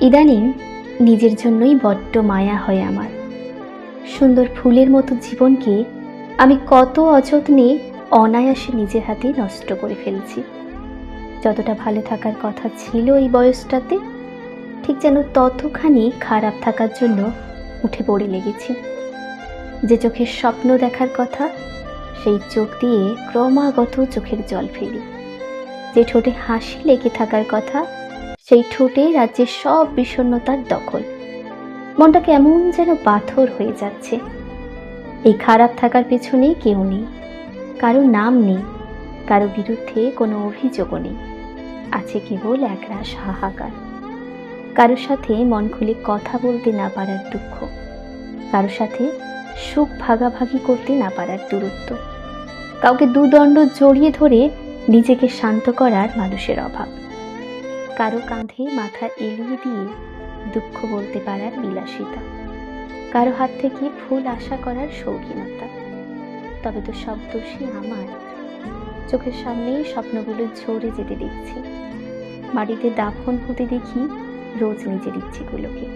ইদানিং নিজের জন্যই বড্ড মায়া হয় আমার। সুন্দর ফুলের মতো জীবনকে আমি কত অযত্নে অনায়াসে নিজের হাতে নষ্ট করে ফেলছি। যতটা ভালো থাকার কথা ছিল এই বয়সটাতে, ঠিক যেন ততখানি খারাপ থাকার জন্য উঠে পড়ে লেগেছি। যে চোখের স্বপ্ন দেখার কথা, সেই চোখ দিয়ে ক্রমাগত চোখের জল ফেলি। যে ঠোঁটে হাসি লেগে থাকার কথা সেই ঠোঁটে রাজ্যের সব বিষণ্ণতার দখল। মনটা কেমন যেন পাথর হয়ে যাচ্ছে। এই খারাপ থাকার পেছনে কেউ নেই, কারও নাম নেই, কারও বিরুদ্ধে কোনো অভিযোগও নেই। আছে কেবল একরাশ হাহাকার। কারোর সাথে মন খুলে কথা বলতে না পারার দুঃখ। কারও সাথে সুখ ভাগাভাগি করতে না পারার দূরত্ব। কাউকে দুদণ্ড জড়িয়ে ধরে নিজেকে শান্ত করার মানুষের অভাব। কারও কাঁধে মাথা এলিয়ে দিয়ে দুঃখ বলতে পারার বিলাসিতা। কারও হাত থেকে ফুল আশা করার শৌখিনতা। তবে তো সব দোষী আমার। চোখের সামনেই স্বপ্নগুলো ঝরে যেতে দেখছি। মাটিতে দাফন হতে দেখি রোজ নিজের ইচ্ছেগুলোকে।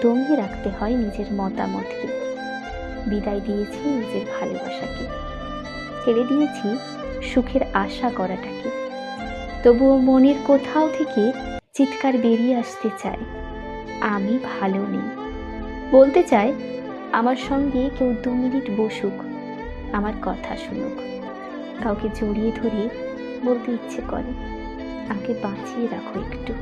দমিয়ে রাখতে হয় নিজের মতামতকে। বিদায় দিয়েছি নিজের ভালোবাসাকে। ছেড়ে দিয়েছি সুখের আশা করাটাকে। তবুও মনের কোথাও থেকে চিৎকার বেরিয়ে আসতে চায়। আমি ভালো নেই। বলতে চাই আমার সঙ্গে কেউ দু মিনিট বসুক, আমার কথা শুনুক। কাউকে জড়িয়ে ধরে বলতে ইচ্ছে করে, আমাকে বাঁচিয়ে রাখো একটু।